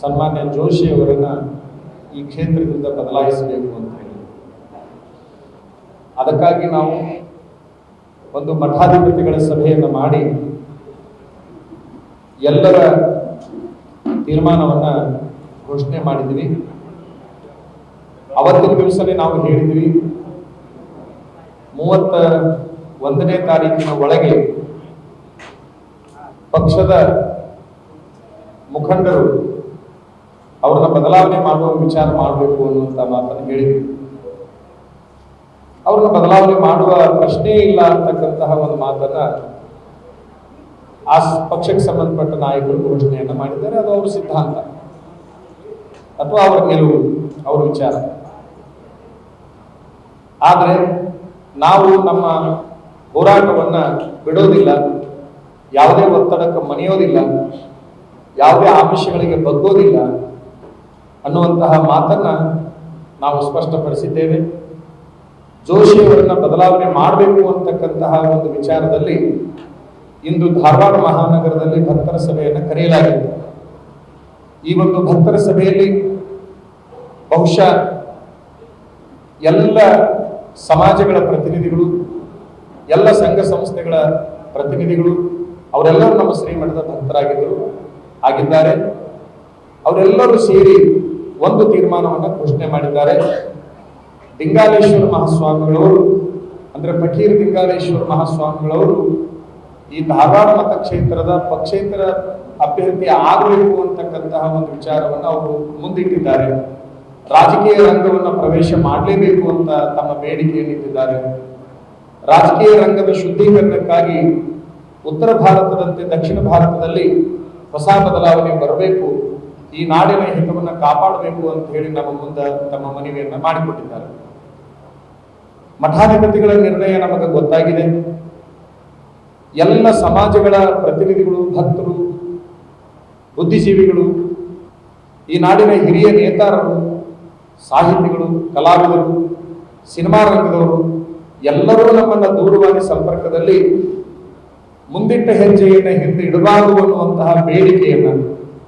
ಸನ್ಮಾನ್ಯ ಜೋಶಿಯವರನ್ನ ಈ ಕ್ಷೇತ್ರದಿಂದ ಬದಲಾಯಿಸಬೇಕು ಅಂತ ಹೇಳಿ. ಅದಕ್ಕಾಗಿ ನಾವು ಒಂದು ಮಠಾಧಿಪತಿಗಳ ಸಭೆಯನ್ನು ಮಾಡಿ ಎಲ್ಲರ ತೀರ್ಮಾನವನ್ನ ಘೋಷಣೆ ಮಾಡಿದ್ವಿ. ಅವತ್ತಿನ ದಿವಸನೇ ನಾವು ಹೇಳಿದ್ವಿ, ಮೂವತ್ತ ಒಂದನೇ ತಾರೀಕಿನ ಒಳಗೆ ಪಕ್ಷದ ಮುಖಂಡರು ಅವ್ರನ್ನ ಬದಲಾವಣೆ ಮಾಡುವ ವಿಚಾರ ಮಾಡಬೇಕು ಅನ್ನುವಂತ ಮಾತನ್ನು ಹೇಳಿದ್ವಿ ಅವ್ರನ್ನ ಬದಲಾವಣೆ ಮಾಡುವ ಪ್ರಶ್ನೆ ಇಲ್ಲ ಅಂತಕ್ಕಂತಹ ಒಂದು ಮಾತನ್ನ ಆ ಪಕ್ಷಕ್ಕೆ ಸಂಬಂಧಪಟ್ಟ ನಾಯಕರು ಘೋಷಣೆಯನ್ನ ಮಾಡಿದ್ದಾರೆ. ಅದು ಅವ್ರ ಸಿದ್ಧಾಂತ. ಅಥವಾ ಅವರ ನಿಲುವು ಅವ್ರ ವಿಚಾರ. ಆದರೆ ನಾವು ನಮ್ಮ ಹೋರಾಟವನ್ನ ಬಿಡೋದಿಲ್ಲ, ಯಾವುದೇ ಒತ್ತಡಕ್ಕೆ ಮನೆಯೋದಿಲ್ಲ ಯಾವುದೇ ಆಮಿಷಗಳಿಗೆ ಬಗ್ಗೋದಿಲ್ಲ ಅನ್ನುವಂತಹ ಮಾತನ್ನ ನಾವು ಸ್ಪಷ್ಟಪಡಿಸಿದ್ದೇವೆ. ಜೋಶಿಯವರನ್ನ ಬದಲಾವಣೆ ಮಾಡಬೇಕು ಅಂತಕ್ಕಂತಹ ಒಂದು ವಿಚಾರದಲ್ಲಿ ಇಂದು ಧಾರವಾಡ ಮಹಾನಗರದಲ್ಲಿ ಭಕ್ತರ ಸಭೆಯನ್ನು ಕರೆಯಲಾಗಿದೆ. ಈ ಒಂದು ಭಕ್ತರ ಸಭೆಯಲ್ಲಿ ಬಹುಶಃ ಎಲ್ಲ ಸಮಾಜಗಳ ಪ್ರತಿನಿಧಿಗಳು, ಎಲ್ಲ ಸಂಘ ಸಂಸ್ಥೆಗಳ ಪ್ರತಿನಿಧಿಗಳು, ಅವರೆಲ್ಲರೂ ನಮ್ಮ ಶ್ರೀಮಠದ ಭಕ್ತರಾಗಿದ್ದರು, ಆಗಿದ್ದಾರೆ. ಅವರೆಲ್ಲರೂ ಸೇರಿ ಒಂದು ತೀರ್ಮಾನವನ್ನು ಘೋಷಣೆ ಮಾಡಿದ್ದಾರೆ. ಲಿಂಗಾಲೇಶ್ವರ ಮಹಾಸ್ವಾಮಿಗಳವರು, ಅಂದ್ರೆ ಫಕೀರ್ ಲಿಂಗಾಲೇಶ್ವರ ಮಹಾಸ್ವಾಮಿಗಳವರು ಈ ಧಾರವಾಡ ಮತಕ್ಷೇತ್ರದ ಪಕ್ಷೇತರ ಅಭ್ಯರ್ಥಿ ಆಗಬೇಕು ಅಂತಕ್ಕಂತಹ ಒಂದು ವಿಚಾರವನ್ನು ಅವರು ಮುಂದಿಟ್ಟಿದ್ದಾರೆ. ರಾಜಕೀಯ ರಂಗವನ್ನು ಪ್ರವೇಶ ಮಾಡಲೇಬೇಕು ಅಂತ ತಮ್ಮ ಬೇಡಿಕೆಯನ್ನಿಟ್ಟಿದ್ದಾರೆ ರಾಜಕೀಯ ರಂಗದ ಶುದ್ಧೀಕರಣಕ್ಕಾಗಿ ಉತ್ತರ ಭಾರತದಂತೆ ದಕ್ಷಿಣ ಭಾರತದಲ್ಲಿ ಹೊಸ ಬದಲಾವಣೆ ಬರಬೇಕು. ಈ ನಾಡಿನ ಹಿತವನ್ನು ಕಾಪಾಡಬೇಕು ಅಂತ ಹೇಳಿ ನಮ್ಮ ಮುಂದೆ ತಮ್ಮ ಮನವಿಯನ್ನ ಮಾಡಿಕೊಟ್ಟಿದ್ದಾರೆ. ಮಠಾಧಿಪತಿಗಳ ನಿರ್ಣಯ ನಮಗೆ ಗೊತ್ತಾಗಿದೆ. ಎಲ್ಲ ಸಮಾಜಗಳ ಪ್ರತಿನಿಧಿಗಳು, ಭಕ್ತರು, ಬುದ್ಧಿಜೀವಿಗಳು, ಈ ನಾಡಿನ ಹಿರಿಯ ನೇತಾರರು, ಸಾಹಿತಿಗಳು, ಕಲಾವಿದರು, ಸಿನಿಮಾ ರಂಗದವರು, ಎಲ್ಲರೂ ನಮ್ಮನ್ನ ದೂರವಾಣಿ ಸಂಪರ್ಕದಲ್ಲಿ ಮುಂದಿಟ್ಟ ಹೆಜ್ಜೆಯನ್ನು ಹಿಂದೆ ಇಡಬಾರದು ಅನ್ನುವಂತಹ ಬೇಡಿಕೆಯನ್ನು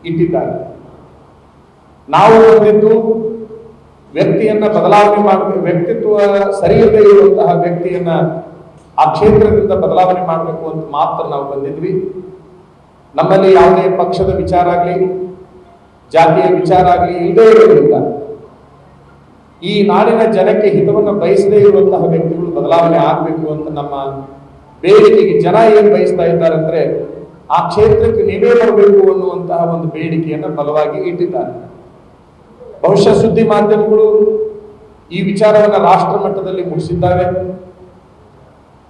ಇಟ್ಟಿದ್ದಾರೆ. ನಾವು ಹೊಂದಿದ್ದು ವ್ಯಕ್ತಿಯನ್ನ ಬದಲಾವಣೆ ಮಾಡಬೇಕು ವ್ಯಕ್ತಿತ್ವ ಸರಿಯಿಲ್ಲದೆ ಇರುವಂತಹ ವ್ಯಕ್ತಿಯನ್ನ ಆ ಕ್ಷೇತ್ರದಿಂದ ಬದಲಾವಣೆ ಮಾಡಬೇಕು ಅಂತ ಮಾತ್ರ ನಾವು ಬಂದಿದ್ವಿ. ನಮ್ಮಲ್ಲಿ ಯಾವುದೇ ಪಕ್ಷದ ವಿಚಾರ ಆಗಲಿ, ಜಾತಿಯ ವಿಚಾರ ಆಗಲಿ ಇಲ್ಲದೇ ಇರೋದ್ರಿಂದ ಈ ನಾಡಿನ ಜನಕ್ಕೆ ಹಿತವನ್ನು ಬಯಸದೇ ಇರುವಂತಹ ವ್ಯಕ್ತಿಗಳು ಬದಲಾವಣೆ ಆಗಬೇಕು ಅಂತ ನಮ್ಮ ಬೇಡಿಕೆಗೆ ಜನ ಏನು ಬಯಸ್ತಾ ಇದ್ದಾರೆ ಅಂದ್ರೆ ಆ ಕ್ಷೇತ್ರಕ್ಕೆ ನೀವೇ ಬರಬೇಕು ಅನ್ನುವಂತಹ ಒಂದು ಬೇಡಿಕೆಯನ್ನು ಬಲವಾಗಿ ಇಟ್ಟಿದ್ದಾರೆ. ಬಹುಶಃ ಸುದ್ದಿ ಮಾಧ್ಯಮಗಳು ಈ ವಿಚಾರವನ್ನ ರಾಷ್ಟ್ರ ಮಟ್ಟದಲ್ಲಿ ಮುಗಿಸಿದ್ದಾವೆ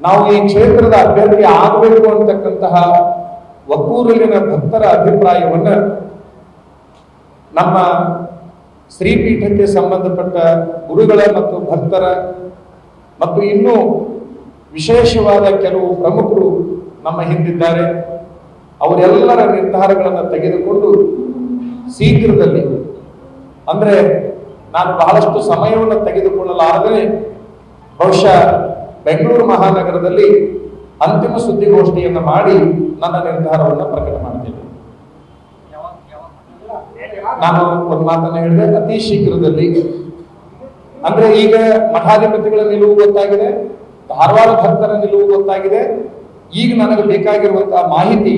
ನಾವು ಈ ಕ್ಷೇತ್ರದ ಅಭ್ಯರ್ಥಿ ಆಗಬೇಕು ಅಂತಕ್ಕಂತಹ ಒಕ್ಕೂರಲ್ಲಿನ ಭಕ್ತರ ಅಭಿಪ್ರಾಯವನ್ನ ನಮ್ಮ ಶ್ರೀಪೀಠಕ್ಕೆ ಸಂಬಂಧಪಟ್ಟ ಗುರುಗಳ ಮತ್ತು ಭಕ್ತರ ಮತ್ತು ಇನ್ನೂ ವಿಶೇಷವಾದ ಕೆಲವು ಪ್ರಮುಖರು ನಮ್ಮ ಹಿಂದಿದ್ದಾರೆ. ಅವರೆಲ್ಲರ ನಿರ್ಧಾರಗಳನ್ನು ತೆಗೆದುಕೊಂಡು ಶೀಘ್ರದಲ್ಲಿ ಅಂದ್ರೆ ನಾನು ಬಹಳಷ್ಟು ಸಮಯವನ್ನು ತೆಗೆದುಕೊಳ್ಳಲಾರದೆ ಬಹುಶಃ ಬೆಂಗಳೂರು ಮಹಾನಗರದಲ್ಲಿ ಅಂತಿಮ ಸುದ್ದಿಗೋಷ್ಠಿಯನ್ನು ಮಾಡಿ ನನ್ನ ನಿರ್ಧಾರವನ್ನು ಪ್ರಕಟ ಮಾಡ್ತೇನೆ. ನಾನು ಒಂದು ಮಾತನ್ನ ಹೇಳಿದೆ, ಅತಿ ಶೀಘ್ರದಲ್ಲಿ. ಅಂದ್ರೆ ಈಗ ಮಠಾಧಿಪತಿಗಳ ನಿಲುವು ಗೊತ್ತಾಗಿದೆ, ಧಾರವಾಡ ಭಕ್ತರ ನಿಲುವು ಗೊತ್ತಾಗಿದೆ. ಈಗ ನನಗೆ ಬೇಕಾಗಿರುವಂತಹ ಮಾಹಿತಿ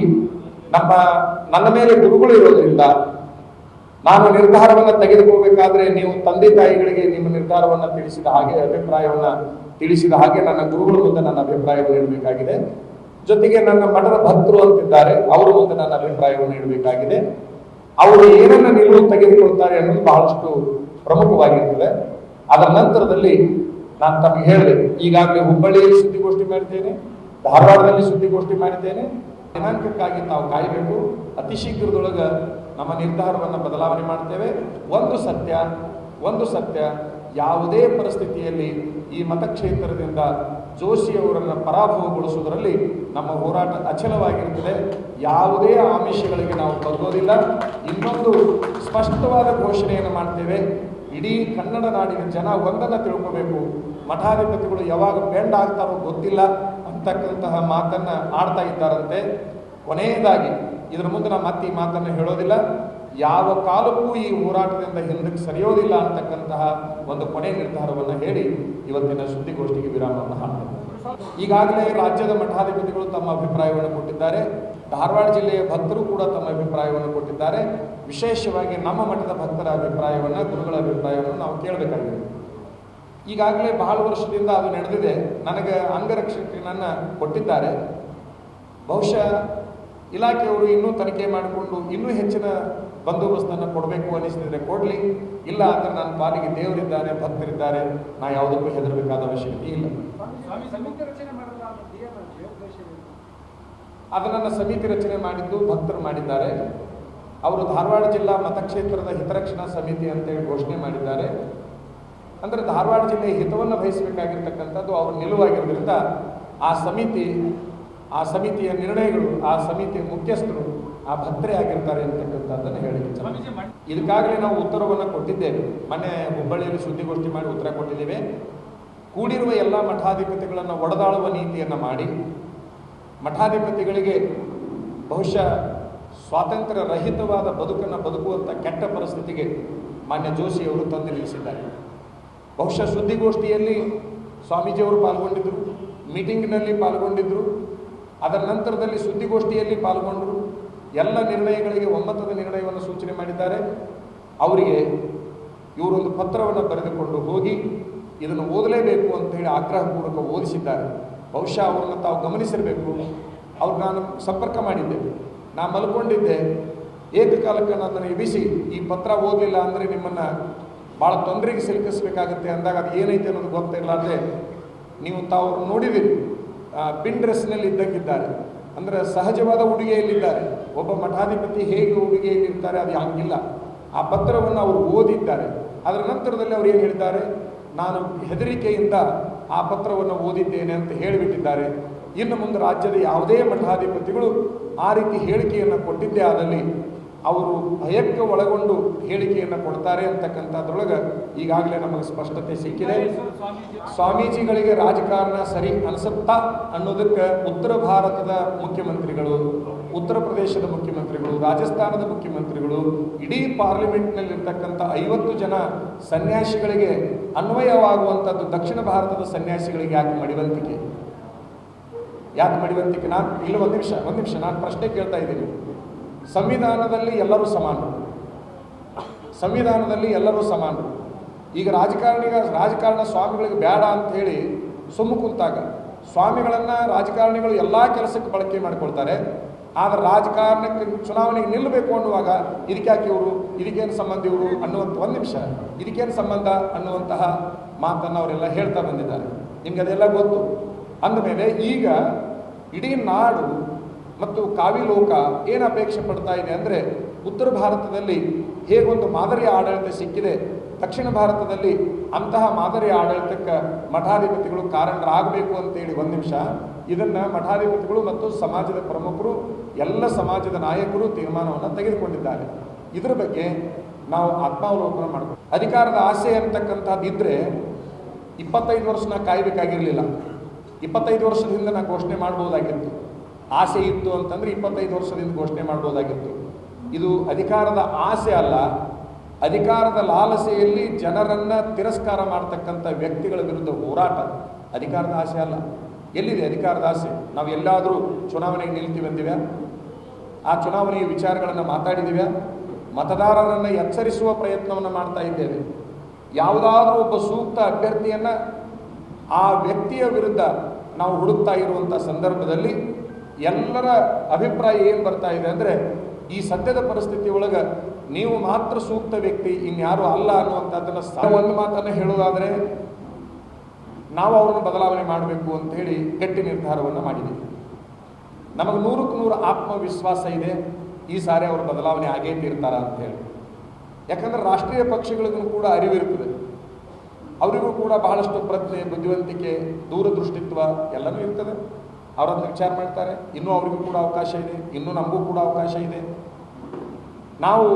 ನಮ್ಮ, ನನ್ನ ಮೇಲೆ ಗುರುಗಳು ಇರೋದ್ರಿಂದ ನಾನು ನಿರ್ಧಾರವನ್ನು ತೆಗೆದುಕೋಬೇಕಾದ್ರೆ ನೀವು ತಂದೆ ತಾಯಿಗಳಿಗೆ ನಿಮ್ಮ ನಿರ್ಧಾರವನ್ನು ತಿಳಿಸಿದ ಹಾಗೆ, ಅಭಿಪ್ರಾಯವನ್ನ ತಿಳಿಸಿದ ಹಾಗೆ ನನ್ನ ಗುರುಗಳ ಮುಂದೆ ನನ್ನ ಅಭಿಪ್ರಾಯವನ್ನು ಇಡಬೇಕಾಗಿದೆ ಜೊತೆಗೆ ನನ್ನ ಮಠದ ಭಕ್ತರು ಅಂತಿದ್ದಾರೆ, ಅವರ ಮುಂದೆ ನನ್ನ ಅಭಿಪ್ರಾಯವನ್ನು ಇಡಬೇಕಾಗಿದೆ ಅವರು ಏನನ್ನ ನಿಲುವು ತೆಗೆದುಕೊಳ್ತಾರೆ ಅನ್ನೋದು ಬಹಳಷ್ಟು ಪ್ರಮುಖವಾಗಿರ್ತದೆ. ಅದರ ನಂತರದಲ್ಲಿ ನಾನು ತಮಗೆ ಹೇಳಿದೆ, ಈಗಾಗಲೇ ಹುಬ್ಬಳ್ಳಿಯಲ್ಲಿ ಸುದ್ದಿಗೋಷ್ಠಿ ಮಾಡಿದ್ದೇನೆ, ಧಾರವಾಡದಲ್ಲಿ ಸುದ್ದಿಗೋಷ್ಠಿ ಮಾಡಿದ್ದೇನೆ. ದಿನಾಂಕಕ್ಕಾಗಿ ತಾವು ಕಾಯಬೇಕು. ಅತಿ ಶೀಘ್ರದೊಳಗ ನಮ್ಮ ನಿರ್ಧಾರವನ್ನು ಬದಲಾವಣೆ ಮಾಡ್ತೇವೆ. ಒಂದು ಸತ್ಯ ಒಂದು ಸತ್ಯ, ಯಾವುದೇ ಪರಿಸ್ಥಿತಿಯಲ್ಲಿ ಈ ಮತಕ್ಷೇತ್ರದಿಂದ ಜೋಶಿಯವರನ್ನು ಪರಾಭವಗೊಳಿಸುವುದರಲ್ಲಿ ನಮ್ಮ ಹೋರಾಟ ಅಚಲವಾಗಿರುತ್ತದೆ. ಯಾವುದೇ ಆಮಿಷಗಳಿಗೆ ನಾವು ಬಗ್ಗೋದಿಲ್ಲ ಇನ್ನೊಂದು ಸ್ಪಷ್ಟವಾದ ಘೋಷಣೆಯನ್ನು ಮಾಡ್ತೇವೆ. ಇಡೀ ಕನ್ನಡ ನಾಡಿನ ಜನ ಒಂದನ್ನು ತಿಳ್ಕೋಬೇಕು. ಮಠಾಧಿಪತಿಗಳು ಯಾವಾಗ ಬೆಂಡ್ ಆಗ್ತಾರೋ ಗೊತ್ತಿಲ್ಲ. ಅಂತಕ್ಕಂತಹ ಮಾತನ್ನು ಆಡ್ತಾ ಇದ್ದಾರಂತೆ. ಕೊನೆಯದಾಗಿ ಇದರ ಮುಂದೆ ನಾನು ಮತ್ತೆ ಈ ಮಾತನ್ನು ಹೇಳೋದಿಲ್ಲ. ಯಾವ ಕಾಲಕ್ಕೂ ಈ ಹೋರಾಟದಿಂದ ಹಿಂದಕ್ಕೆ ಸರಿಯೋದಿಲ್ಲ ಅಂತಕ್ಕಂತಹ ಒಂದು ಕೊನೆ ನಿರ್ಧಾರವನ್ನು ಹೇಳಿ ಇವತ್ತಿನ ಸುದ್ದಿಗೋಷ್ಠಿಗೆ ವಿರಾಮವನ್ನು ಹಾಕ್ತಾರೆ ಈಗಾಗಲೇ ರಾಜ್ಯದ ಮಠಾಧಿಪತಿಗಳು ತಮ್ಮ ಅಭಿಪ್ರಾಯವನ್ನು ಕೊಟ್ಟಿದ್ದಾರೆ. ಧಾರವಾಡ ಜಿಲ್ಲೆಯ ಭಕ್ತರು ಕೂಡ ತಮ್ಮ ಅಭಿಪ್ರಾಯವನ್ನು ಕೊಟ್ಟಿದ್ದಾರೆ. ವಿಶೇಷವಾಗಿ ನಮ್ಮ ಮಠದ ಭಕ್ತರ ಅಭಿಪ್ರಾಯವನ್ನು, ಗುರುಗಳ ಅಭಿಪ್ರಾಯವನ್ನು ನಾವು ಕೇಳಬೇಕಾಗಿದೆ. ಈಗಾಗಲೇ ಬಹಳ ವರ್ಷದಿಂದ ಅದು ನಡೆದಿದೆ. ನನಗೆ ಅಂಗರಕ್ಷಕನನ್ನು ಕೊಟ್ಟಿದ್ದಾರೆ. ಬಹುಶಃ ಇಲಾಖೆಯವರು ಇನ್ನೂ ತನಿಖೆ ಮಾಡಿಕೊಂಡು ಇನ್ನೂ ಹೆಚ್ಚಿನ ಬಂದೋಬಸ್ತನ್ನು ಕೊಡಬೇಕು ಅನಿಸಿದ್ರೆ ಕೊಡಲಿ. ಇಲ್ಲ ಅಂದರೆ ನನ್ನ ಪಾಲಿಗೆ ದೇವರಿದ್ದಾರೆ ಭಕ್ತರಿದ್ದಾರೆ ನಾ ಯಾವುದಕ್ಕೂ ಹೆದರಬೇಕಾದ ಅವಶ್ಯಕತೆ ಇಲ್ಲ? ಅದನ್ನು ಸಮಿತಿ ರಚನೆ ಮಾಡಿದ್ದು ಭಕ್ತರು ಮಾಡಿದ್ದಾರೆ. ಅವರು ಧಾರವಾಡ ಜಿಲ್ಲಾ ಮತಕ್ಷೇತ್ರದ ಹಿತರಕ್ಷಣಾ ಸಮಿತಿ ಅಂತೇಳಿ ಘೋಷಣೆ ಮಾಡಿದ್ದಾರೆ. ಅಂದರೆ ಧಾರವಾಡ ಜಿಲ್ಲೆಯ ಹಿತವನ್ನು ಬಯಸಬೇಕಾಗಿರ್ತಕ್ಕಂಥದ್ದು ಅವರು ನಿಲುವಾಗಿರೋದ್ರಿಂದ ಆ ಸಮಿತಿ ಆ ಸಮಿತಿಯ ನಿರ್ಣಯಗಳು ಆ ಸಮಿತಿಯ ಮುಖ್ಯಸ್ಥರು ಆ ಭಕ್ತರೇ ಆಗಿರ್ತಾರೆ ಅಂತಕ್ಕಂಥದ್ದನ್ನು ಹೇಳಿ ಸ್ವಾಮೀಜಿ ಮಠ ಇದಕ್ಕಾಗಲೇ ನಾವು ಉತ್ತರವನ್ನು ಕೊಟ್ಟಿದ್ದೇವೆ. ಮೊನ್ನೆ ಹುಬ್ಬಳ್ಳಿಯಲ್ಲಿ ಸುದ್ದಿಗೋಷ್ಠಿ ಮಾಡಿ ಉತ್ತರ ಕೊಟ್ಟಿದ್ದೇವೆ. ಕೂಡಿರುವ ಎಲ್ಲ ಮಠಾಧಿಪತಿಗಳನ್ನು ಒಡೆದಾಳುವ ನೀತಿಯನ್ನು ಮಾಡಿ ಮಠಾಧಿಪತಿಗಳಿಗೆ ಬಹುಶಃ ಸ್ವಾತಂತ್ರ್ಯ ರಹಿತವಾದ ಬದುಕನ್ನು ಬದುಕುವಂಥ ಕೆಟ್ಟ ಪರಿಸ್ಥಿತಿಗೆ ಮಾನ್ಯ ಜೋಶಿಯವರು ತಂದು ನಿಲ್ಲಿಸಿದ್ದಾರೆ. ಬಹುಶಃ ಸುದ್ದಿಗೋಷ್ಠಿಯಲ್ಲಿ ಸ್ವಾಮೀಜಿಯವರು ಪಾಲ್ಗೊಂಡಿದ್ದರು ಮೀಟಿಂಗ್ನಲ್ಲಿ ಪಾಲ್ಗೊಂಡಿದ್ದರು ಅದರ ನಂತರದಲ್ಲಿ ಸುದ್ದಿಗೋಷ್ಠಿಯಲ್ಲಿ ಪಾಲ್ಗೊಂಡರು ಎಲ್ಲ ನಿರ್ಣಯಗಳಿಗೆ ಒಮ್ಮತದ ನಿರ್ಣಯವನ್ನು ಸೂಚನೆ ಮಾಡಿದ್ದಾರೆ. ಅವರಿಗೆ ಇವರೊಂದು ಪತ್ರವನ್ನು ಬರೆದುಕೊಂಡು ಹೋಗಿ ಇದನ್ನು ಓದಲೇಬೇಕು ಅಂತ ಹೇಳಿ ಆಗ್ರಹಪೂರ್ವಕ ಓದಿಸಿದ್ದಾರೆ. ಬಹುಶಃ ಅವರನ್ನು ತಾವು ಗಮನಿಸಿರಬೇಕು. ಅವ್ರು ನಾನು ಸಂಪರ್ಕ ಮಾಡಿದ್ದೆ. ನಾನು ಮಲ್ಕೊಂಡಿದ್ದೆ. ಏಕಕಾಲಕ್ಕೆ ನನ್ನನ್ನು ಎಬಿಸಿ ಈ ಪತ್ರ ಓದಲಿಲ್ಲ ಅಂದರೆ ನಿಮ್ಮನ್ನು ಭಾಳ ತೊಂದರೆಗೆ ಸಿಲುಕಿಸ್ಬೇಕಾಗುತ್ತೆ ಅಂದಾಗ ಅದು ಏನೈತೆ ಅನ್ನೋದು ಗೊತ್ತಿರಲಾರ್ದೆ ನೀವು ತಾವು ಆ, ಪಿನ್ ಡ್ರೆಸ್ನಲ್ಲಿ ಇದ್ದಕ್ಕಿದ್ದಾರೆ. ಅಂದರೆ ಸಹಜವಾದ ಉಡುಗೆಯಲ್ಲಿದ್ದಾರೆ. ಒಬ್ಬ ಮಠಾಧಿಪತಿ ಹೇಗೆ ಉಡುಗೆಯಲ್ಲಿರ್ತಾರೆ ಅದು ಹಂಗಿಲ್ಲ. ಆ ಪತ್ರವನ್ನು ಅವರು ಓದಿದ್ದಾರೆ. ಅದರ ನಂತರದಲ್ಲಿ ಅವರು ಏನು ಹೇಳ್ತಾರೆ? ನಾನು ಹೆದರಿಕೆಯಿಂದ ಆ ಪತ್ರವನ್ನು ಓದಿದ್ದೇನೆ ಅಂತ ಹೇಳಿಬಿಟ್ಟಿದ್ದಾರೆ. ಇನ್ನು ಮುಂದೆ ರಾಜ್ಯದ ಯಾವುದೇ ಮಠಾಧಿಪತಿಗಳು ಆ ರೀತಿ ಹೇಳಿಕೆಯನ್ನು ಕೊಟ್ಟಿದ್ದೇ ಆದಲ್ಲಿ ಅವರು ಭಯಕ್ಕೆ ಒಳಗೊಂಡು ಹೇಳಿಕೆಯನ್ನು ಕೊಡ್ತಾರೆ ಅಂತಕ್ಕಂಥದ್ರೊಳಗೆ ಈಗಾಗಲೇ ನಮಗೆ ಸ್ಪಷ್ಟತೆ ಸಿಕ್ಕಿದೆ. ಸ್ವಾಮೀಜಿಗಳಿಗೆ ರಾಜಕಾರಣ ಸರಿ ಅನಿಸುತ್ತಾ ಅನ್ನೋದಕ್ಕೆ ಉತ್ತರ ಭಾರತದ ಮುಖ್ಯಮಂತ್ರಿಗಳು, ಉತ್ತರ ಪ್ರದೇಶದ ಮುಖ್ಯಮಂತ್ರಿಗಳು, ರಾಜಸ್ಥಾನದ ಮುಖ್ಯಮಂತ್ರಿಗಳು, ಇಡೀ ಪಾರ್ಲಿಮೆಂಟ್ನಲ್ಲಿರ್ತಕ್ಕಂಥ ಐವತ್ತು ಜನ ಸನ್ಯಾಸಿಗಳಿಗೆ ಅನ್ವಯವಾಗುವಂಥದ್ದು ದಕ್ಷಿಣ ಭಾರತದ ಸನ್ಯಾಸಿಗಳಿಗೆ ಯಾಕೆ ಮಡಿವಂತಿಕೆ? ಯಾಕೆ ಮಡಿವಂತಿಕೆ? ನಾನು ಇಲ್ಲ, ಒಂದು ನಿಮಿಷ ಒಂದು ನಿಮಿಷ, ನಾನು ಪ್ರಶ್ನೆ ಕೇಳ್ತಾ ಇದ್ದೀನಿ. ಸಂವಿಧಾನದಲ್ಲಿ ಎಲ್ಲರೂ ಸಮಾನರು. ಸಂವಿಧಾನದಲ್ಲಿ ಎಲ್ಲರೂ ಸಮಾನರು. ಈಗ ರಾಜಕಾರಣಿಗ, ರಾಜಕಾರಣ ಸ್ವಾಮಿಗಳಿಗೆ ಬೇಡ ಅಂತ ಹೇಳಿ ಸುಮ್ಮ ಕುಂತಾಗ ಸ್ವಾಮಿಗಳನ್ನು ರಾಜಕಾರಣಿಗಳು ಎಲ್ಲ ಕೆಲಸಕ್ಕೆ ಬಳಕೆ ಮಾಡಿಕೊಳ್ತಾರೆ. ಆದರೆ ರಾಜಕಾರಣಕ್ಕೆ ಚುನಾವಣೆಗೆ ನಿಲ್ಲಬೇಕು ಅನ್ನುವಾಗ ಇದಕ್ಯಾಕೆ ಇವರು? ಇದಕ್ಕೇನು ಸಂಬಂಧ ಇವರು ಅನ್ನುವಂಥ ಒಂದು ನಿಮಿಷ. ಇದಕ್ಕೇನು ಸಂಬಂಧ ಅನ್ನುವಂತಹ ಮಾತನ್ನು ಅವರೆಲ್ಲ ಹೇಳ್ತಾ ಬಂದಿದ್ದಾರೆ. ನಿಮಗೆ ಅದೆಲ್ಲ ಗೊತ್ತು. ಅಂದಮೇಲೆ ಈಗ ಇಡೀ ನಾಡು ಮತ್ತು ಕಾವಿ ಲೋಕ ಏನು ಅಪೇಕ್ಷೆ ಪಡ್ತಾ ಇದೆ ಅಂದರೆ ಉತ್ತರ ಭಾರತದಲ್ಲಿ ಹೇಗೊಂದು ಮಾದರಿ ಆಡಳಿತ ಸಿಕ್ಕಿದೆ, ದಕ್ಷಿಣ ಭಾರತದಲ್ಲಿ ಅಂತಹ ಮಾದರಿ ಆಡಳಿತಕ್ಕೆ ಮಠಾಧಿಪತಿಗಳು ಕಾರಣರಾಗಬೇಕು ಅಂತೇಳಿ ಒಂದು ನಿಮಿಷ. ಇದನ್ನು ಮಠಾಧಿಪತಿಗಳು ಮತ್ತು ಸಮಾಜದ ಪ್ರಮುಖರು, ಎಲ್ಲ ಸಮಾಜದ ನಾಯಕರು ತೀರ್ಮಾನವನ್ನು ತೆಗೆದುಕೊಂಡಿದ್ದಾರೆ. ಇದರ ಬಗ್ಗೆ ನಾವು ಆತ್ಮಾವಲೋಕನ ಮಾಡಬೇಕು. ಅಧಿಕಾರದ ಆಸೆ ಅಂತಕ್ಕಂಥದ್ದು ಇದ್ದರೆ ಇಪ್ಪತ್ತೈದು ವರ್ಷ ನಾ ಕಾಯಬೇಕಾಗಿರಲಿಲ್ಲ. ಇಪ್ಪತ್ತೈದು ವರ್ಷದಿಂದ ನಾ ಘೋಷಣೆ ಮಾಡ್ಬೋದಾಗಿತ್ತು. ಆಸೆ ಇತ್ತು ಅಂತಂದ್ರೆ ಇಪ್ಪತ್ತೈದು ವರ್ಷದಿಂದ ಘೋಷಣೆ ಮಾಡಬಹುದಾಗಿತ್ತು ಇದು ಅಧಿಕಾರದ ಆಸೆ ಅಲ್ಲ. ಅಧಿಕಾರದ ಲಾಲಸೆಯಲ್ಲಿ ಜನರನ್ನ ತಿರಸ್ಕಾರ ಮಾಡ್ತಕ್ಕಂಥ ವ್ಯಕ್ತಿಗಳ ವಿರುದ್ಧ ಹೋರಾಟ. ಅಧಿಕಾರದ ಆಸೆ ಅಲ್ಲ. ಎಲ್ಲಿದೆ ಅಧಿಕಾರದ ಆಸೆ? ನಾವು ಎಲ್ಲಾದರೂ ಚುನಾವಣೆಗೆ ನಿಲ್ತೀವಿ ಅಂದಿವ್ಯಾ? ಆ ಚುನಾವಣೆಯ ವಿಚಾರಗಳನ್ನು ಮಾತಾಡಿದಿವ್ಯಾ? ಮತದಾರರನ್ನು ಎಚ್ಚರಿಸುವ ಪ್ರಯತ್ನವನ್ನು ಮಾಡ್ತಾ ಇದ್ದೇವೆ. ಯಾವುದಾದ್ರೂ ಒಬ್ಬ ಸೂಕ್ತ ಅಭ್ಯರ್ಥಿಯನ್ನ ಆ ವ್ಯಕ್ತಿಯ ವಿರುದ್ಧ ನಾವು ಹುಡುಕ್ತಾ ಇರುವಂಥ ಸಂದರ್ಭದಲ್ಲಿ ಎಲ್ಲರ ಅಭಿಪ್ರಾಯ ಏನು ಬರ್ತಾ ಇದೆ ಅಂದರೆ, ಈ ಸದ್ಯದ ಪರಿಸ್ಥಿತಿ ಒಳಗೆ ನೀವು ಮಾತ್ರ ಸೂಕ್ತ ವ್ಯಕ್ತಿ, ಇನ್ಯಾರು ಅಲ್ಲ ಅನ್ನುವಂಥದ್ದನ್ನು ಒಂದು ಮಾತನ್ನು ಹೇಳುವುದಾದರೆ, ನಾವು ಅವರನ್ನು ಬದಲಾವಣೆ ಮಾಡಬೇಕು ಅಂತ ಹೇಳಿ ಗಟ್ಟಿ ನಿರ್ಧಾರವನ್ನು ಮಾಡಿದ್ದೀವಿ. ನಮಗೆ ನೂರಕ್ಕೆ ನೂರು ಆತ್ಮವಿಶ್ವಾಸ ಇದೆ, ಈ ಸಾರಿ ಅವರು ಬದಲಾವಣೆ ಆಗೇ ತೀರ್ತಾರ ಅಂತ ಹೇಳಿ. ಯಾಕಂದ್ರೆ ರಾಷ್ಟ್ರೀಯ ಪಕ್ಷಗಳಿಗೂ ಕೂಡ ಅರಿವಿರುತ್ತದೆ. ಅವರಿಗೂ ಕೂಡ ಬಹಳಷ್ಟು ಪ್ರಜ್ಞೆ, ಬುದ್ಧಿವಂತಿಕೆ, ದೂರದೃಷ್ಟಿತ್ವ ಎಲ್ಲನೂ ಇರ್ತದೆ. ಅವರನ್ನು ವಿಚಾರ ಮಾಡ್ತಾರೆ. ಇನ್ನೂ ಅವರಿಗೂ ಕೂಡ ಅವಕಾಶ ಇದೆ. ಇನ್ನೂ ನಮಗೂ ಕೂಡ ಅವಕಾಶ ಇದೆ. ನಾವು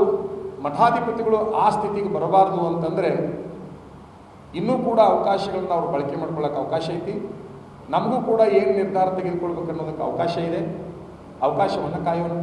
ಮಠಾಧಿಪತಿಗಳು ಆ ಸ್ಥಿತಿಗೆ ಬರಬಾರ್ದು ಅಂತಂದರೆ ಇನ್ನೂ ಕೂಡ ಅವಕಾಶಗಳನ್ನ ಅವ್ರು ಬಳಕೆ ಮಾಡ್ಕೊಳ್ಳೋಕೆ ಅವಕಾಶ ಐತಿ. ನಮಗೂ ಕೂಡ ಏನು ನಿರ್ಧಾರ ತೆಗೆದುಕೊಳ್ಬೇಕು ಅನ್ನೋದಕ್ಕೆ ಅವಕಾಶ ಇದೆ. ಅವಕಾಶವನ್ನು ಕಾಯೋಣ.